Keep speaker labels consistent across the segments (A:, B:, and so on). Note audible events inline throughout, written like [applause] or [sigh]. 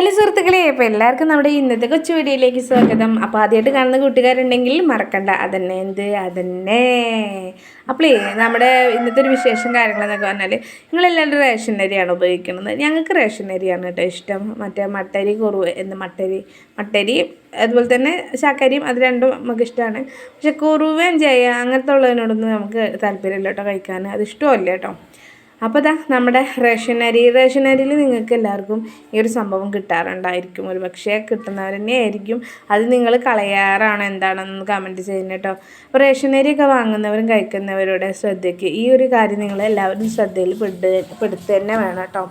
A: Hello സുഹൃത്തുക്കളെ അപ്പോൾ എല്ലാവർക്കും നമ്മുടെ ഇന്നത്തെ കൊച്ചു വീഡിയോയിലേക്ക് സ്വാഗതം. അപ്പോൾ ആദ്യമായിട്ട് കാണുന്ന കൂട്ടുകാരുണ്ടെങ്കിൽ മറക്കണ്ട അതന്നെ എന്ത് അതന്നെ. അപ്പോളേ നമ്മുടെ ഇന്നത്തെ ഒരു വിശേഷം കാര്യങ്ങളെന്നൊക്കെ പറഞ്ഞാൽ നിങ്ങളെല്ലാവരും റേഷൻ അരിയാണ് ഉപയോഗിക്കുന്നത്? ഞങ്ങൾക്ക് റേഷൻ അരിയാണ് കേട്ടോ ഇഷ്ടം. മറ്റേ മട്ടരി കുറുവ് എന്ന് മട്ടരി മട്ടരി അതുപോലെ തന്നെ ശാക്കരിയും അത് രണ്ടും നമുക്ക് ഇഷ്ടമാണ്. പക്ഷെ കുറുവേം ജയ അങ്ങനത്തെ ഉള്ളതിനോടൊന്നും നമുക്ക് താല്പര്യമില്ല കേട്ടോ കഴിക്കാൻ. അത് ഇഷ്ടമല്ല കേട്ടോ. അപ്പോൾ ഇതാ നമ്മുടെ റേഷൻ അരി റേഷൻ റേഷനരിയിൽ നിങ്ങൾക്ക് എല്ലാവർക്കും ഈ ഒരു സംഭവം കിട്ടാറുണ്ടായിരിക്കും. ഒരു പക്ഷേ കിട്ടുന്നവർ ആയിരിക്കും അത് നിങ്ങൾ കളയാറാണ് എന്താണെന്ന് കമന്റ് ചെയ്യുന്നത് കേട്ടോ അപ്പോൾ റേഷൻ റേഷനരിയൊക്കെ വാങ്ങുന്നവരും കഴിക്കുന്നവരുടെ ശ്രദ്ധയ്ക്ക് ഈ ഒരു കാര്യം നിങ്ങൾ എല്ലാവരും ശ്രദ്ധയിൽ പെട്ട് പെടുത്തു തന്നെ വേണം കേട്ടോ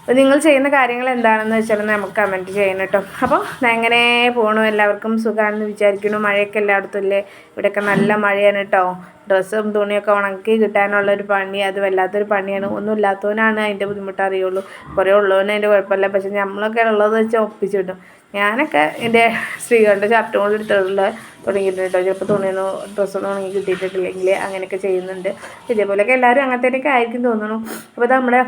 A: അപ്പോൾ നിങ്ങൾ ചെയ്യുന്ന കാര്യങ്ങൾ എന്താണെന്ന് വെച്ചാൽ നമുക്ക് കമന്റ് ചെയ്യണം കേട്ടോ അപ്പോൾ എങ്ങനെ പോകണു എല്ലാവർക്കും സുഖമാണെന്ന് വിചാരിക്കുന്നു. മഴയൊക്കെ എല്ലായിടത്തും ഇല്ലേ? ഇവിടെയൊക്കെ നല്ല മഴയാണ് കേട്ടോ ഡ്രസ്സും തുണിയൊക്കെ ഉണക്കി കിട്ടാനുള്ള ഒരു പണി അത് വല്ലാത്തൊരു പണിയാണ്. ഒന്നും ഇല്ലാത്തവനാണ് അതിന്റെ ബുദ്ധിമുട്ട് അറിയുള്ളൂ കുറേ ഉള്ളവന് അതിന്റെ കുഴപ്പമില്ല. പക്ഷെ നമ്മളൊക്കെ ഉള്ളത് വെച്ച് ഒപ്പിച്ചിട്ടും ഞാനൊക്കെ എന്റെ സ്ത്രീകളുടെ ഷർട്ടും കൊണ്ട് എടുത്തിട്ടുള്ള തുടങ്ങിയിട്ടുണ്ട് കേട്ടോ. ചിലപ്പോൾ തുണിയൊന്നും ഡ്രസ്സൊന്നും ഉണങ്ങി കിട്ടിയിട്ടില്ലെങ്കിൽ അങ്ങനെയൊക്കെ ചെയ്യുന്നുണ്ട്. ഇതേപോലെയൊക്കെ എല്ലാവരും അങ്ങനത്തേനൊക്കെ ആയിരിക്കും തോന്നുന്നു അപ്പോൾ നമ്മുടെ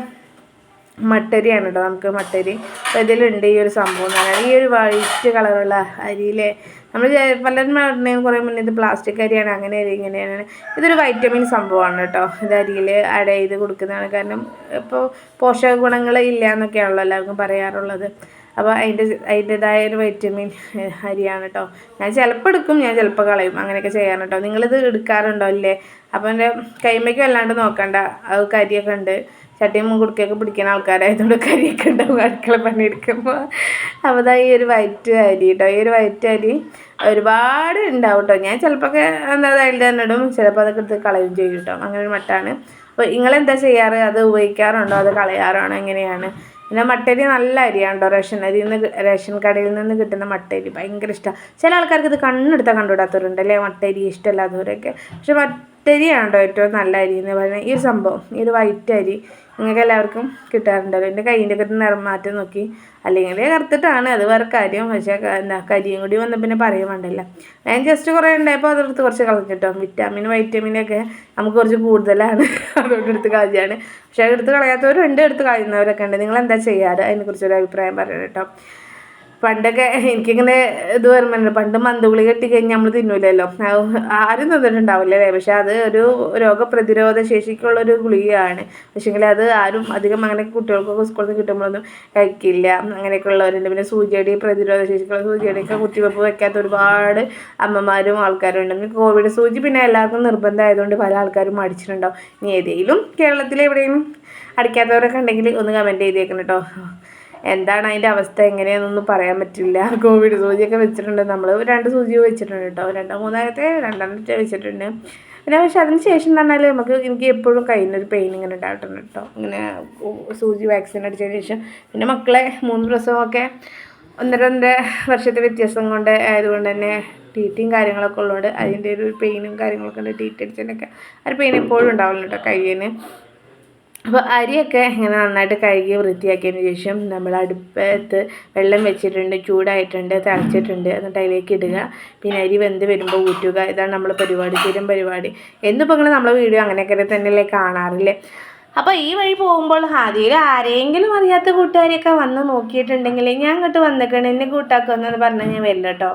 A: മട്ടരിയാണ് കേട്ടോ. നമുക്ക് മട്ടരി. അപ്പോൾ ഇതിലുണ്ട് ഈ ഒരു സംഭവം എന്ന് പറഞ്ഞാൽ ഈ ഒരു വൈറ്റ് കളറുള്ള അരിയിലെ നമ്മൾ പലരും പറഞ്ഞാൽ കുറേ മുന്നേ ഇത് പ്ലാസ്റ്റിക് അരിയാണ് അങ്ങനെ അരി ഇങ്ങനെയാണ് ഇതൊരു വൈറ്റമിൻ സംഭവമാണ് കേട്ടോ. ഇത് അരിയിൽ ആഡ് ചെയ്ത് കൊടുക്കുന്നതാണ്. കാരണം ഇപ്പോൾ പോഷക ഗുണങ്ങൾ ഇല്ല എന്നൊക്കെയാണല്ലോ എല്ലാവർക്കും പറയാറുള്ളത്. അപ്പോൾ അതിന്റെ അതിന്റെതായ ഒരു വൈറ്റമിൻ അരിയാണ് കേട്ടോ. ഞാൻ ചിലപ്പോൾ എടുക്കും ഞാൻ ചിലപ്പോൾ കളയും. അങ്ങനെയൊക്കെ ചെയ്യാൻ കേട്ടോ. നിങ്ങളിത് എടുക്കാറുണ്ടോ അല്ലേ അപ്പോൾ എന്റെ കൈമയ്ക്ക് വല്ലാണ്ട് നോക്കണ്ട. അത് കരിയൊക്കെ ഉണ്ട്. ചട്ടിയും കുടുക്കൊക്കെ പിടിക്കുന്ന ആൾക്കാരായതുകൊണ്ട് കരിയൊക്കെ ഉണ്ടാവും. അടുക്കള പണിയെടുക്കുമ്പോൾ അപ്പോൾ ഈ ഒരു വൈറ്റ് അരി കേട്ടോ ഈ ഒരു വൈറ്റ് അരി ഒരുപാട് ഉണ്ടാവും കേട്ടോ ഞാൻ ചിലപ്പോൾ എന്താ അതിൽ തന്നെ ഇടും ചിലപ്പോൾ അതൊക്കെ എടുത്ത് കളയും ചെയ്യും കേട്ടോ അങ്ങനെ ഒരു മട്ടാണ്. അപ്പോൾ നിങ്ങളെന്താ ചെയ്യാറ്? അത് ഉപയോഗിക്കാറുണ്ടോ? അത് കളയാറാണോ? എങ്ങനെയാണ്? പിന്നെ മട്ടരി നല്ല അരിയാണ് കേട്ടോ റേഷൻ അരിയിൽ നിന്ന് റേഷൻ കടയിൽ നിന്ന് കിട്ടുന്ന മട്ടരി ഭയങ്കര ഇഷ്ടമാണ് ചില ആൾക്കാർക്ക് ഇത് കണ്ണെടുത്താൽ കണ്ടുവിടാത്തവരുണ്ട് അല്ലേ മട്ടരി ഇഷ്ടമല്ലാത്തവരൊക്കെ. പക്ഷെ മട്ടരിയാണ് കേട്ടോ ഏറ്റവും നല്ല അരി എന്ന് പറയുന്നത്? ഈ ഒരു സംഭവം ഈ ഒരു വൈറ്റ് അരി നിങ്ങൾക്ക് എല്ലാവർക്കും കിട്ടാറുണ്ടല്ലോ. എന്റെ കയ്യിന്റെ ഒക്കെ നിറം മാറ്റം നോക്കി. അല്ലെങ്കിൽ കറുത്തിട്ടാണ് അത് വേറെ കാര്യം. പക്ഷേ എന്താ കരിയും കൂടി വന്ന പിന്നെ പറയാൻ വേണ്ടല്ല. ഞാൻ ജസ്റ്റ് കുറേ ഉണ്ടായപ്പോൾ അതെടുത്ത് കുറച്ച് കളഞ്ഞിട്ടോ വിറ്റാമിൻ വൈറ്റമിനൊക്കെ നമുക്ക് കുറച്ച് കൂടുതലാണ്. [laughs] അതുകൊണ്ട് എടുത്ത് കളയാണ് പക്ഷേ എടുത്ത് കളയാത്തവരുണ്ട് എടുത്ത് കളയുന്നവരൊക്കെ ഉണ്ട്. നിങ്ങൾ എന്താ ചെയ്യാറ്? അതിനെക്കുറിച്ചൊരു അഭിപ്രായം പറയണം കേട്ടോ. പണ്ടൊക്കെ എനിക്കിങ്ങനെ ഇത് വരുമ്പോൾ പണ്ട് മന്തുകുളി കെട്ടി കഴിഞ്ഞാൽ നമ്മൾ തിന്നൂലല്ലോ ആരും തിന്നിട്ടുണ്ടാവില്ല പക്ഷെ അത് ഒരു രോഗപ്രതിരോധ ശേഷിക്കുള്ളൊരു ഗുളികയാണ്. പക്ഷേങ്കിൽ അത് ആരും അധികം അങ്ങനെ കുട്ടികൾക്കൊക്കെ സ്കൂളിൽ നിന്ന് കിട്ടുമ്പോഴൊന്നും കഴിക്കില്ല. അങ്ങനെയൊക്കെ ഉള്ളവരുണ്ട് പിന്നെ സൂചിയടി പ്രതിരോധ ശേഷിക്കുള്ള സൂചിയടിയൊക്കെ കുത്തിവെപ്പ് വെക്കാത്ത ഒരുപാട് അമ്മമാരും ആൾക്കാരും ഉണ്ട് കോവിഡ് സൂചി പിന്നെ എല്ലാവർക്കും നിർബന്ധമായതുകൊണ്ട് പല ആൾക്കാരും അടിച്ചിട്ടുണ്ടാവും ഇനി ഏതെങ്കിലും കേരളത്തിലെവിടെയും അടിക്കാത്തവരൊക്കെ ഉണ്ടെങ്കിൽ ഒന്ന് കമന്റ് ചെയ്തേക്കണം കേട്ടോ എന്താണ് അതിന്റെ അവസ്ഥ എങ്ങനെയാണെന്നൊന്നും പറയാൻ പറ്റില്ല. കോവിഡ് സൂചിയൊക്കെ വെച്ചിട്ടുണ്ട്. നമ്മൾ രണ്ട് സൂചി വെച്ചിട്ടുണ്ട് കേട്ടോ രണ്ടോ മൂന്നാമത്തെ രണ്ടെണ്ണം വെച്ചിട്ടുണ്ട്. പിന്നെ പക്ഷെ അതിന് ശേഷം പറഞ്ഞാൽ നമുക്ക് എനിക്ക് എപ്പോഴും കയ്യിനൊരു പെയിൻ ഇങ്ങനെ ഉണ്ടായിട്ടുണ്ട് കേട്ടോ ഇങ്ങനെ സൂചി വാക്സിൻ അടിച്ചതിന് ശേഷം. പിന്നെ മക്കളെ മൂന്ന് പ്രസവമൊക്കെ ഒന്നര ഒന്നര വർഷത്തെ വ്യത്യാസം കൊണ്ട് ആയതുകൊണ്ട് തന്നെ ടീറ്റിയും കാര്യങ്ങളൊക്കെ ഉള്ളതുകൊണ്ട് അതിന്റെ ഒരു പെയിനും കാര്യങ്ങളൊക്കെ ഉണ്ട്. ടീറ്റ് അടിച്ചതിനൊക്കെ ആ ഒരു പെയിൻ എപ്പോഴും ഉണ്ടാവുന്നുണ്ട് കേട്ടോ കയ്യിന് അപ്പോൾ അരിയൊക്കെ ഇങ്ങനെ നന്നായിട്ട് കഴുകി വൃത്തിയാക്കിയതിന് ശേഷം നമ്മൾ അടുപ്പത്ത് വെള്ളം വെച്ചിട്ടുണ്ട് ചൂടായിട്ടുണ്ട് തിളച്ചിട്ടുണ്ട്. എന്നിട്ട് അതിലേക്ക് ഇടുക. പിന്നെ അരി വെന്ത് വരുമ്പോൾ ഊറ്റുക. ഇതാണ് നമ്മൾ പരിപാടി സ്ഥിരം പരിപാടി. എന്നിപ്പോൾ നിങ്ങൾ നമ്മളെ വീഡിയോ അങ്ങനെയൊക്കെ തന്നെയല്ലേ കാണാറില്ലേ? അപ്പോൾ ഈ വഴി പോകുമ്പോൾ ആദ്യം ആരെങ്കിലും അറിയാത്ത കൂട്ടുകാരെയൊക്കെ വന്ന് നോക്കിയിട്ടുണ്ടെങ്കിൽ ഞാൻ അങ്ങോട്ട് വന്നേക്കണേ. എന്നെ കൂട്ടാക്കുമെന്ന് പറഞ്ഞാൽ ഞാൻ വരില്ല കേട്ടോ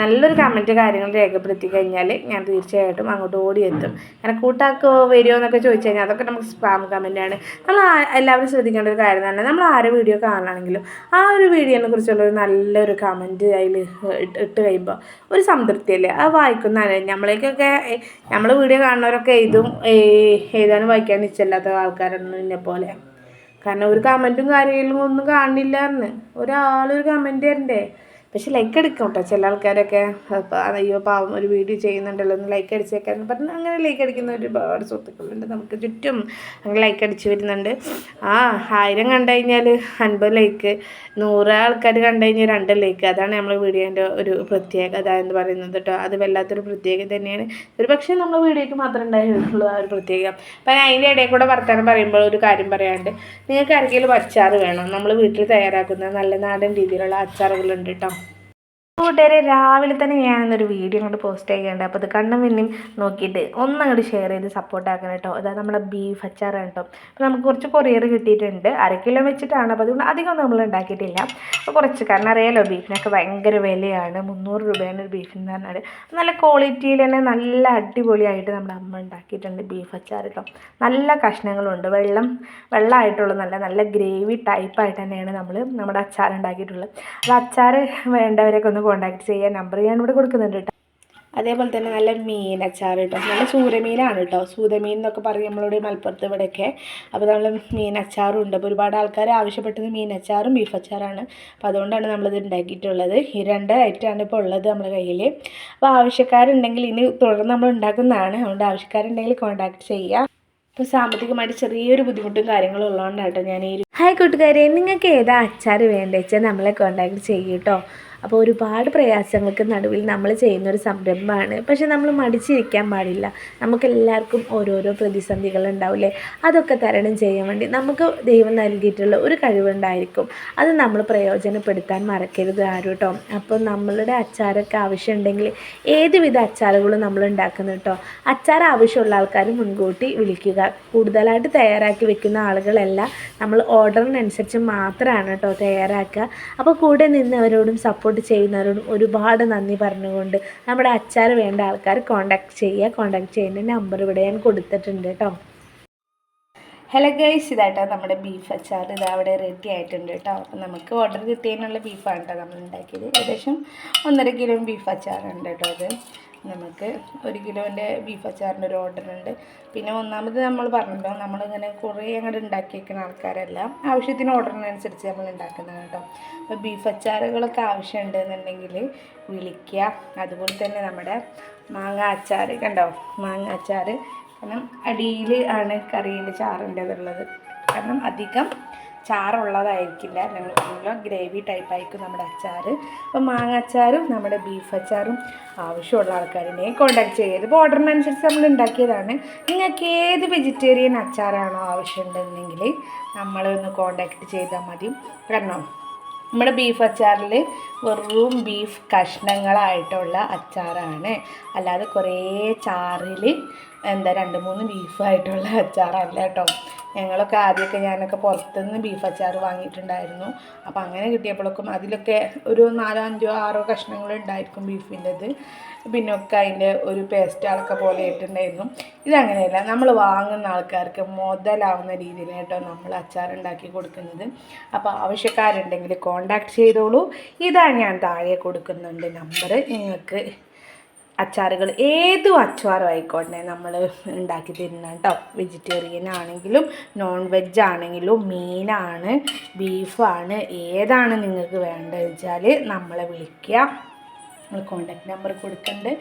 A: നല്ലൊരു കമന്റ് കാര്യങ്ങൾ രേഖപ്പെടുത്തി കഴിഞ്ഞാൽ ഞാൻ തീർച്ചയായിട്ടും അങ്ങോട്ട് ഓടിയെത്തും. അങ്ങനെ കൂട്ടാക്കോ വരുമോ എന്നൊക്കെ ചോദിച്ചു കഴിഞ്ഞാൽ അതൊക്കെ നമുക്ക് സ്പാം കമന്റാണ് നമ്മൾ എല്ലാവരും ശ്രദ്ധിക്കേണ്ട ഒരു കാര്യം തന്നെ നമ്മൾ ആരെ വീഡിയോ കാണുകയാണെങ്കിലും ആ ഒരു വീഡിയോനെ കുറിച്ചുള്ള ഒരു നല്ലൊരു കമന്റ് അതിൽ ഇട്ട് കഴിയുമ്പോൾ ഒരു സംതൃപ്തിയല്ലേ? അത് വായിക്കുന്നതാണ്. നമ്മളേക്കൊക്കെ നമ്മൾ വീഡിയോ കാണുന്നവരൊക്കെ എഴുതും എഴുതാനും വായിക്കാനും ഇഷ്ടമല്ലാത്ത ആൾക്കാരൊന്നും എന്നെ പോലെ. കാരണം ഒരു കമന്റും കാര്യങ്ങളും ഒന്നും കാണില്ലായിരുന്നു ഒരാളൊരു കമന്റ് തരണ്ടേ പക്ഷെ ലൈക്ക് അടിക്കും കേട്ടോ ചില ആൾക്കാരൊക്കെ അയ്യോ പാവം ഒരു വീഡിയോ ചെയ്യുന്നുണ്ടല്ലോ ഒന്ന് ലൈക്ക് അടിച്ചേക്കാന്ന് പറഞ്ഞ് അങ്ങനെ ലൈക്ക് അടിക്കുന്ന ഒരുപാട് സുഹൃത്തുക്കളുണ്ട്. നമുക്ക് ചുറ്റും അങ്ങനെ ലൈക്ക് അടിച്ച് വരുന്നുണ്ട്. ആ ആയിരം കണ്ടു കഴിഞ്ഞാൽ അൻപത് ലൈക്ക് നൂറ് ആൾക്കാർ കണ്ടു കഴിഞ്ഞാൽ രണ്ട് ലൈക്ക് അതാണ് നമ്മൾ വീഡിയോന്റെ ഒരു പ്രത്യേകത എന്ന് പറയുന്നത് കേട്ടോ അത് വല്ലാത്തൊരു പ്രത്യേകത തന്നെയാണ്. ഒരു പക്ഷേ നമ്മൾ വീഡിയോയ്ക്ക് മാത്രമേ ഉണ്ടായിട്ടുള്ളൂ ആ ഒരു പ്രത്യേകത. അപ്പം അതിന്റെ ഇടയിൽ കൂടെ വർത്താനം പറയുമ്പോൾ ഒരു കാര്യം പറയാണ്ട് നിങ്ങൾക്ക് ആർക്കെങ്കിലും അച്ചാർ വേണം? നമ്മൾ വീട്ടിൽ തയ്യാറാക്കുന്ന നല്ല നാടൻ രീതിയിലുള്ള അച്ചാറുകളുണ്ട് കേട്ടോ കൂട്ടുകാരെ രാവിലെ തന്നെ ഞാനിന്നൊരു വീഡിയോ അങ്ങോട്ട് പോസ്റ്റ് ചെയ്യേണ്ടത് അപ്പോൾ അത് കണ്ണും പിന്നെയും നോക്കിയിട്ട് ഒന്നങ്ങോട്ട് ഷെയർ ചെയ്ത് സപ്പോർട്ട് ആക്കണം കേട്ടോ. അതായത് നമ്മുടെ ബീഫ് അച്ചാറാണ് കേട്ടോ. അപ്പോൾ നമുക്ക് കുറച്ച് കൊറിയർ കിട്ടിയിട്ടുണ്ട്. അര കിലോ വെച്ചിട്ടാണ്. അപ്പോൾ അതുകൊണ്ട് അധികം നമ്മൾ ഉണ്ടാക്കിയിട്ടില്ല. അപ്പോൾ കുറച്ച് കാരണം അറിയാലോ ബീഫിനൊക്കെ ഭയങ്കര വിലയാണ്. മുന്നൂറ് രൂപയാണ് ഒരു ബീഫിന് പറഞ്ഞാൽ നല്ല ക്വാളിറ്റിയിൽ തന്നെ നല്ല അടിപൊളിയായിട്ട് നമ്മുടെ അമ്മ ഉണ്ടാക്കിയിട്ടുണ്ട് ബീഫ് അച്ചാർ കേട്ടോ. നല്ല കഷ്ണങ്ങളുണ്ട്. വെള്ളം വെള്ളമായിട്ടുള്ള നല്ല നല്ല ഗ്രേവി ടൈപ്പായിട്ട് തന്നെയാണ് നമ്മൾ നമ്മുടെ അച്ചാർ ഉണ്ടാക്കിയിട്ടുള്ളത് അപ്പോൾ അച്ചാർ വേണ്ടവരൊക്കെ ഒന്ന് കോൺടാക്ട് ചെയ്യാൻ നമ്പർ ഞാൻ ഇവിടെ കൊടുക്കുന്നുണ്ട് കേട്ടോ അതേപോലെ തന്നെ നല്ല മീൻ അച്ചാർ കേട്ടോ നല്ല സൂരമീനാണ് കേട്ടോ സൂതമീൻ എന്നൊക്കെ പറയും നമ്മളിവിടെ മലപ്പുറത്ത് ഇവിടെയൊക്കെ. അപ്പോൾ നമ്മൾ മീൻ അച്ചാറും ഉണ്ട്. അപ്പോൾ ഒരുപാട് ആൾക്കാർ ആവശ്യപ്പെട്ടത് മീൻ അച്ചാറും ബീഫ് അച്ചാറാണ്. അപ്പോൾ അതുകൊണ്ടാണ് നമ്മളിത് ഉണ്ടാക്കിയിട്ടുള്ളത്. ഈ രണ്ട് ഐറ്റമാണ് ഇപ്പോൾ ഉള്ളത് നമ്മുടെ കയ്യിൽ അപ്പോൾ ആവശ്യക്കാരുണ്ടെങ്കിൽ ഇനി തുടർന്ന് നമ്മൾ ഉണ്ടാക്കുന്നതാണ്. അതുകൊണ്ട് ആവശ്യക്കാരുണ്ടെങ്കിൽ കോൺടാക്ട് ചെയ്യുക ഇപ്പോൾ സാമ്പത്തികമായിട്ട് ചെറിയൊരു ബുദ്ധിമുട്ടും കാര്യങ്ങളും ഉള്ളതുകൊണ്ടാണ് കേട്ടോ ഞാൻ ഈ ഹായ് കൂട്ടുകാരെ നിങ്ങൾക്ക് ഏതാ അച്ചാർ വേണ്ടത് വെച്ചാൽ നമ്മളെ കോണ്ടാക്ട് ചെയ്യും കേട്ടോ അപ്പോൾ ഒരുപാട് പ്രയാസങ്ങൾക്ക് നടുവിൽ നമ്മൾ ചെയ്യുന്ന ഒരു സംരംഭമാണ്. പക്ഷെ നമ്മൾ മടിച്ചിരിക്കാൻ പാടില്ല. നമുക്കെല്ലാവർക്കും ഓരോരോ പ്രതിസന്ധികൾ ഉണ്ടാവില്ലേ? അതൊക്കെ തരണം ചെയ്യാൻ വേണ്ടി നമുക്ക് ദൈവം നൽകിയിട്ടുള്ള ഒരു കഴിവുണ്ടായിരിക്കും. അത് നമ്മൾ പ്രയോജനപ്പെടുത്താൻ മറക്കരുത് ആരും കേട്ടോ. അപ്പോൾ നമ്മളുടെ അച്ചാറൊക്കെ ആവശ്യമുണ്ടെങ്കിൽ ഏതുവിധ അച്ചാറുകളും നമ്മൾ ഉണ്ടാക്കുന്നു കേട്ടോ. അച്ചാർ ആവശ്യമുള്ള ആൾക്കാർ മുൻകൂട്ടി വിളിക്കുക. കൂടുതലായിട്ട് തയ്യാറാക്കി വെക്കുന്ന ആളുകളല്ല. നമ്മൾ ഓർഡറിനനുസരിച്ച് മാത്രമാണ് കേട്ടോ തയ്യാറാക്കുക. അപ്പോൾ കൂടെ നിന്നവരോടും സപ്പോർട്ട് ചെയ്യുന്നവരോടും ഒരുപാട് നന്ദി പറഞ്ഞുകൊണ്ട് നമ്മുടെ അച്ചാർ വേണ്ട ആൾക്കാർ കോൺടാക്ട് ചെയ്യുക. കോൺടാക്ട് ചെയ്യുന്ന നമ്പർ ഇവിടെ ഞാൻ കൊടുത്തിട്ടുണ്ട് കേട്ടോ ഹലോ ഗൈസ് ഇതായിട്ടോ നമ്മുടെ ബീഫ് അച്ചാർ. ഇത് അവിടെ റെഡി ആയിട്ടുണ്ട് കേട്ടോ അപ്പോൾ നമുക്ക് ഓർഡർ കിട്ടിയതിനുള്ള ബീഫാണ് കേട്ടോ നമ്മൾ ഉണ്ടാക്കിയത് ഏകദേശം ഒന്നര കിലോ ബീഫ് അച്ചാറുണ്ട് കേട്ടോ അത്. നമുക്ക് ഒരു കിലോന്റെ ബീഫ് അച്ചാറിന്റെ ഒരു ഓർഡർ ഉണ്ട്. പിന്നെ ഒന്നാമത് നമ്മൾ പറഞ്ഞല്ലോ നമ്മളിങ്ങനെ കുറേ അങ്ങോട്ട് ഉണ്ടാക്കി വയ്ക്കുന്ന ആൾക്കാരല്ല. ആവശ്യത്തിന് ഓർഡറിനനുസരിച്ച് നമ്മൾ ഉണ്ടാക്കുന്നത് കേട്ടോ. അപ്പോൾ ബീഫ് അച്ചാറുകളൊക്കെ ആവശ്യമുണ്ട് എന്നുണ്ടെങ്കിൽ വിളിക്കുക. അതുപോലെ തന്നെ നമ്മുടെ മാങ്ങ അച്ചാർ കണ്ടോ? മാങ്ങ അച്ചാർ. കാരണം അടിയിൽ ആണ് കറിയിൽ ചാറിന്റെതുള്ളത് കാരണം അധികം ചാറുള്ളതായിരിക്കില്ല ഞങ്ങൾ നല്ല ഗ്രേവി ടൈപ്പ് ആയിരിക്കും നമ്മുടെ അച്ചാർ അപ്പോൾ മാങ്ങ അച്ചാറും നമ്മുടെ ബീഫ് അച്ചാറും ആവശ്യമുള്ള ആൾക്കാരിനെ കോൺടാക്ട് ചെയ്യരുത് ഇപ്പോൾ ഓർഡറിനനുസരിച്ച് നമ്മൾ ഉണ്ടാക്കിയതാണ്. നിങ്ങൾക്ക് ഏത് വെജിറ്റേറിയൻ അച്ചാറാണോ ആവശ്യമുണ്ടെന്നെങ്കിൽ നമ്മളൊന്ന് കോൺടാക്റ്റ് ചെയ്താൽ മതി. കാരണം നമ്മുടെ ബീഫ് അച്ചാറിൽ വെറും ബീഫ് കഷ്ണങ്ങളായിട്ടുള്ള അച്ചാറാണ്. അല്ലാതെ കുറേ ചാറിൽ എന്താ രണ്ട് മൂന്ന് ബീഫായിട്ടുള്ള അച്ചാറല്ല കേട്ടോ ഞങ്ങളൊക്കെ ആദ്യമൊക്കെ ഞാനൊക്കെ പുറത്തുനിന്ന് ബീഫ് അച്ചാർ വാങ്ങിയിട്ടുണ്ടായിരുന്നു. അപ്പോൾ അങ്ങനെ കിട്ടിയപ്പോഴൊക്കെ അതിലൊക്കെ ഒരു നാലോ അഞ്ചോ ആറോ കഷ്ണങ്ങൾ ഉണ്ടായിരിക്കും ബീഫിന്റെത് പിന്നെ ഒക്കെ അതിന്റെ ഒരു പേസ്റ്റ് അളക്ക പോലെ ഇട്ടുണ്ടായിരുന്നു ഇതങ്ങനെയല്ല നമ്മൾ വാങ്ങുന്ന ആൾക്കാർക്ക് മുതലാവുന്ന രീതിയിൽ കേട്ടോ നമ്മൾ അച്ചാർ ഉണ്ടാക്കി കൊടുക്കുന്നത്. അപ്പോൾ ആവശ്യക്കാരുണ്ടെങ്കിൽ കോണ്ടാക്ട് ചെയ്തോളൂ. ഇതാ ഞാൻ താഴെ കൊടുക്കുന്നുണ്ട് നമ്പർ നിങ്ങൾക്ക് അച്ചാറുകൾ ഏതും അച്ചാറും ആയിക്കോട്ടെ നമ്മൾ ഉണ്ടാക്കി തരുന്ന കേട്ടോ. വെജിറ്റേറിയൻ ആണെങ്കിലും നോൺ വെജ് ആണെങ്കിലും മീനാണ് ബീഫാണ് ഏതാണ് നിങ്ങൾക്ക് വേണ്ടത് വെച്ചാൽ നമ്മളെ വിളിക്കുക. നമ്മൾ കോണ്ടാക്ട് നമ്പർ കൊടുക്കുന്നുണ്ട്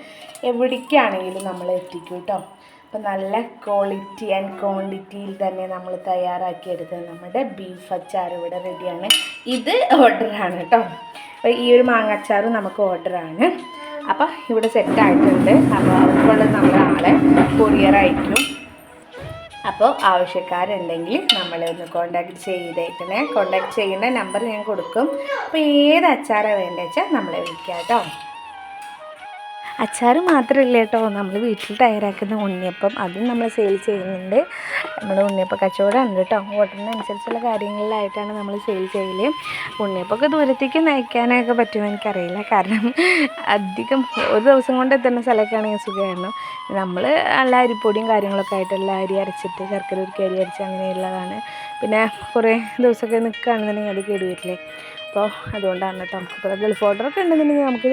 A: എവിടേക്കാണെങ്കിലും നമ്മൾ എത്തിക്കും കേട്ടോ. അപ്പം നല്ല ക്വാളിറ്റി ആൻഡ് ക്വാണ്ടിറ്റിയിൽ തന്നെ നമ്മൾ തയ്യാറാക്കി എടുത്തത് നമ്മുടെ ബീഫ് അച്ചാർ ഇവിടെ റെഡിയാണ് ഇത് ഓർഡറാണ് കേട്ടോ. അപ്പോൾ ഈ ഒരു മാങ്ങ അച്ചാറും നമുക്ക് ഓർഡറാണ് അപ്പോൾ ഇവിടെ സെറ്റ് ആയിട്ടുണ്ട്. അപ്പോൾ അവർക്കുള്ള നമ്മൾ ആളെ കൊറിയർ അയക്കും അപ്പോൾ ആവശ്യക്കാരുണ്ടെങ്കിൽ നമ്മളെ ഒന്ന് കോണ്ടാക്ട് ചെയ്തേക്കണേ. കോണ്ടാക്ട് ചെയ്യുന്ന നമ്പർ ഞാൻ കൊടുക്കും. അപ്പോൾ ഏത് അച്ചാറാണ് വേണ്ടത് വെച്ചാൽ നമ്മളെ വിളിക്കാം കേട്ടോ അച്ചാർ മാത്രമല്ല കേട്ടോ. നമ്മൾ വീട്ടിൽ തയ്യാറാക്കുന്ന ഉണ്ണിയപ്പം അതും നമ്മൾ സെയിൽ ചെയ്യുന്നുണ്ട്. നമ്മുടെ ഉണ്ണിയപ്പം കച്ചവടമാണ് കേട്ടോ. ഓട്ടറിനനുസരിച്ചുള്ള കാര്യങ്ങളിലായിട്ടാണ് നമ്മൾ സെയിൽ ചെയ്യൽ ഉണ്ണിയപ്പമൊക്കെ ദൂരത്തേക്ക് നയിക്കാനൊക്കെ പറ്റുമോ എനിക്കറിയില്ല. കാരണം അധികം ഒരു ദിവസം കൊണ്ട് എത്തുന്ന സ്ഥലമൊക്കെയാണെങ്കിൽ സുഖമായിരുന്നു. നമ്മൾ നല്ല അരിപ്പൊടിയും കാര്യങ്ങളൊക്കെ ആയിട്ടുള്ള അരി അരച്ചിട്ട് ശർക്കര ഉരുക്കി അരി അരച്ച് അങ്ങനെയുള്ളതാണ്. പിന്നെ കുറേ ദിവസമൊക്കെ നിൽക്കുകയാണെന്നുണ്ടെങ്കിൽ അത് കേടുവരില്ലേ? അപ്പോൾ അതുകൊണ്ടാണ് കേട്ടോ. ഇപ്പോൾ ഗൾഫ് ഓർഡറൊക്കെ ഉണ്ടെന്നുണ്ടെങ്കിൽ നമുക്ക്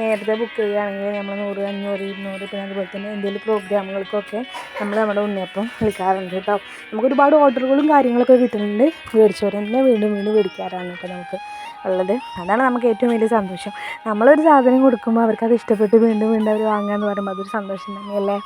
A: നേരത്തെ ബുക്ക് ചെയ്യുകയാണെങ്കിൽ നമ്മൾ നൂറ് അഞ്ഞൂറ് ഇരുന്നൂറ് പിന്നെ അതുപോലെ തന്നെ എന്തെങ്കിലും പ്രോഗ്രാമുകൾക്കൊക്കെ നമ്മൾ നമ്മുടെ ഉണ്ണിയപ്പം വിളിക്കാറുണ്ട് കേട്ടോ. നമുക്ക് ഒരുപാട് ഓർഡറുകളും കാര്യങ്ങളൊക്കെ കിട്ടുന്നുണ്ട്. മേടിച്ചവർ തന്നെ വീണ്ടും വീണ്ടും മേടിക്കാറാണ് കേട്ടോ നമുക്ക് ഉള്ളത്. അതാണ് നമുക്ക് ഏറ്റവും വലിയ സന്തോഷം. നമ്മളൊരു സാധനം കൊടുക്കുമ്പോൾ അവർക്കത് ഇഷ്ടപ്പെട്ട് വീണ്ടും വീണ്ടും അവർ വാങ്ങുക എന്ന് പറയുമ്പോൾ അതൊരു സന്തോഷം തന്നെയല്ലേ?